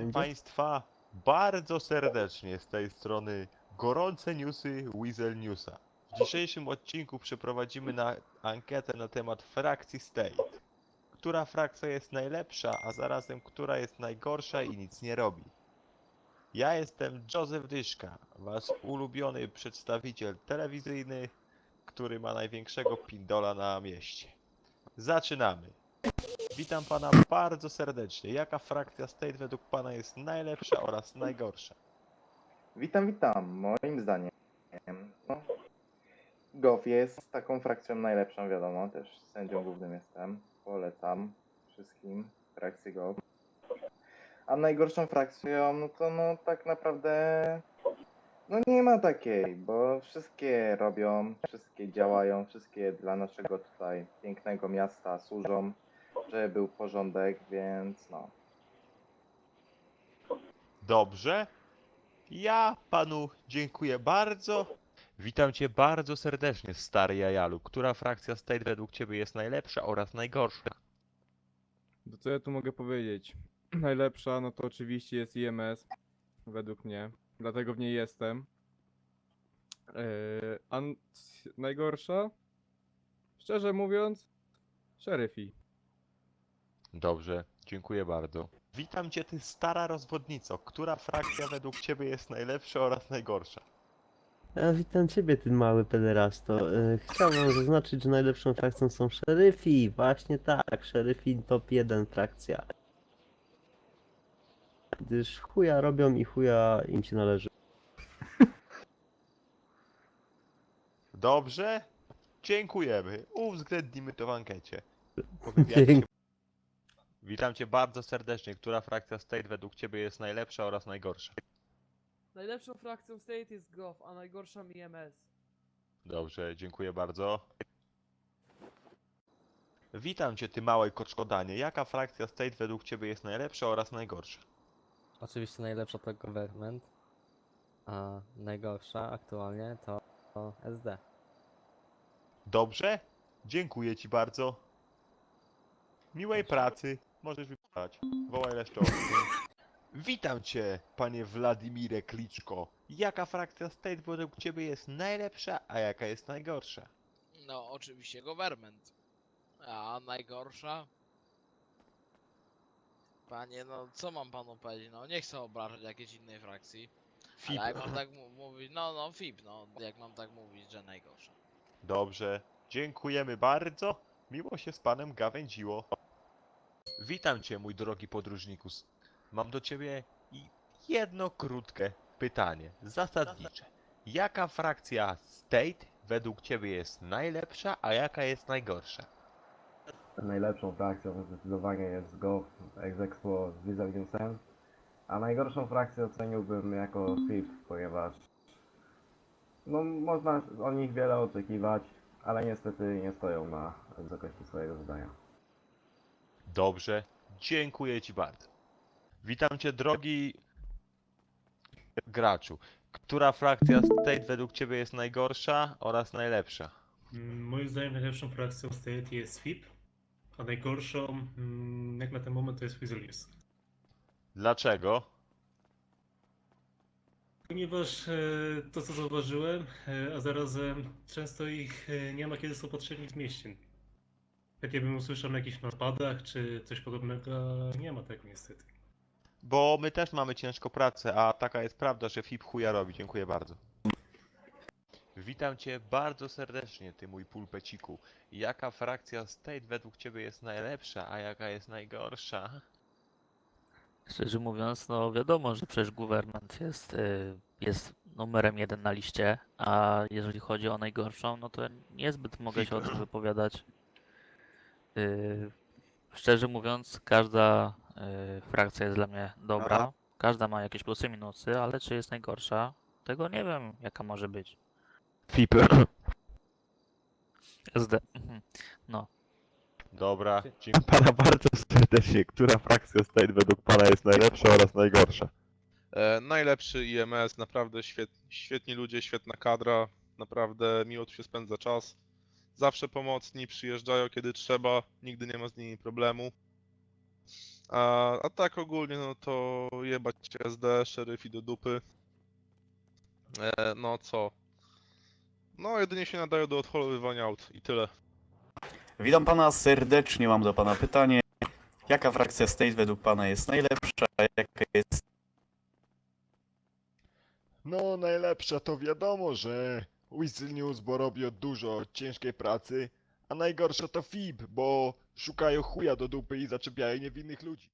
Wszędzie? Państwa bardzo serdecznie z tej strony gorące newsy Weasel Newsa. W dzisiejszym odcinku przeprowadzimy na ankietę na temat frakcji State. Która frakcja jest najlepsza, a zarazem która jest najgorsza i nic nie robi. Ja jestem Józef Dyszka, wasz ulubiony przedstawiciel telewizyjny, który ma największego pindola na mieście. Zaczynamy. Witam pana bardzo serdecznie. Jaka frakcja State według pana jest najlepsza oraz najgorsza? Witam, witam. Moim zdaniem no, jest taką frakcją najlepszą, wiadomo, też sędzią głównym jestem. Polecam wszystkim frakcję Goff. A najgorszą frakcją, no to no tak naprawdę no nie ma takiej, bo wszystkie robią, wszystkie działają, wszystkie dla naszego tutaj pięknego miasta służą, żeby był porządek, więc no. Dobrze. Ja panu dziękuję bardzo. Witam cię bardzo serdecznie, stary Jajalu. Która frakcja State według ciebie jest najlepsza oraz najgorsza? To co ja tu mogę powiedzieć? Najlepsza, no to oczywiście jest IMS, według mnie. Dlatego w niej jestem. Yy, a najgorsza? Szczerze mówiąc, szeryfi. Dobrze, dziękuję bardzo. Witam cię, ty stara rozwodnico. Która frakcja według ciebie jest najlepsza oraz najgorsza? A witam ciebie, ty mały pederasto. E, Chciałbym zaznaczyć, że najlepszą frakcją są szeryfi. Właśnie tak, szeryfi top 1 frakcja. Gdyż chuja robią i chuja im się należy. Dobrze? Dziękujemy. Uwzględnimy to w ankiecie. Po wywiadzie Dzięki. się- Witam cię bardzo serdecznie. Która frakcja State według ciebie jest najlepsza oraz najgorsza? Najlepszą frakcją State jest GOV, a najgorszą IMS. Dobrze, dziękuję bardzo. Witam cię, ty małej koczkodanie. Jaka frakcja State według ciebie jest najlepsza oraz najgorsza? Oczywiście najlepsza to government, a najgorsza aktualnie to, to SD. Dobrze? Dziękuję ci bardzo. Miłej pracy. Możesz wybrać. Wołaj leszczowy. Witam cię, panie Władimirze Kliczko. Jaka frakcja State według ciebie jest najlepsza, a jaka jest najgorsza? No, oczywiście government. A najgorsza? Panie, no co mam panu powiedzieć? No nie chcę obrażać jakiejś innej frakcji. FIP. Ale jak mam tak mu- mówić, no no FIP, no jak mam tak mówić, że najgorsza. Dobrze, dziękujemy bardzo. Miło się z panem gawędziło. Witam cię, mój drogi podróżniku. Mam do ciebie jedno krótkie pytanie, zasadnicze. Jaka frakcja State według ciebie jest najlepsza, a jaka jest najgorsza? Najlepszą frakcją zdecydowanie jest Go Exexpo z Newsem, a najgorszą frakcję oceniłbym jako FIP, ponieważ no, można o nich wiele oczekiwać, ale niestety nie stoją na wysokości swojego zadania. Dobrze, dziękuję ci bardzo. Witam cię, drogi graczu. Która frakcja State według ciebie jest najgorsza oraz najlepsza? Mm, Moim zdaniem najlepszą frakcją State jest FIP, a najgorszą, mm, jak na ten moment, to jest News. Dlaczego? Ponieważ e, to, co zauważyłem, e, a zarazem często ich e, nie ma, kiedy są potrzebni w mieście. Jak ja bym usłyszał o jakichś napadach czy coś podobnego, nie ma tego niestety. Bo my też mamy ciężko pracę, a taka jest prawda, że FIP chuja robi. Dziękuję bardzo. Witam cię bardzo serdecznie, ty mój pulpeciku. Jaka frakcja State według ciebie jest najlepsza, a jaka jest najgorsza? Szczerze mówiąc, no wiadomo, że przecież government jest, y, jest numerem jeden na liście, a jeżeli chodzi o najgorszą, no to niezbyt mogę się o tym wypowiadać. Y, Szczerze mówiąc, każda y, frakcja jest dla mnie dobra, Aha. każda ma jakieś plusy, minusy, ale czy jest najgorsza, tego nie wiem, jaka może być. FIP. SD. mhm. Dobra, dziękuję pana bardzo serdecznie. Która frakcja State według pana jest najlepsza oraz najgorsza? E, najlepszy IMS, naprawdę świet, świetni ludzie, świetna kadra, naprawdę miło tu się spędza czas. Zawsze pomocni, przyjeżdżają kiedy trzeba, nigdy nie ma z nimi problemu. A, a tak ogólnie, no to jebać SD, szeryfi do dupy. E, no co? No jedynie się nadają do odholowywania aut i tyle. Witam pana serdecznie, mam do pana pytanie. Jaka frakcja State według pana jest najlepsza, a jaka jest No, najlepsza to wiadomo, że Whistle News, bo robią dużo ciężkiej pracy, a najgorsza to FIB, bo szukają chuja do dupy i zaczepiają niewinnych ludzi.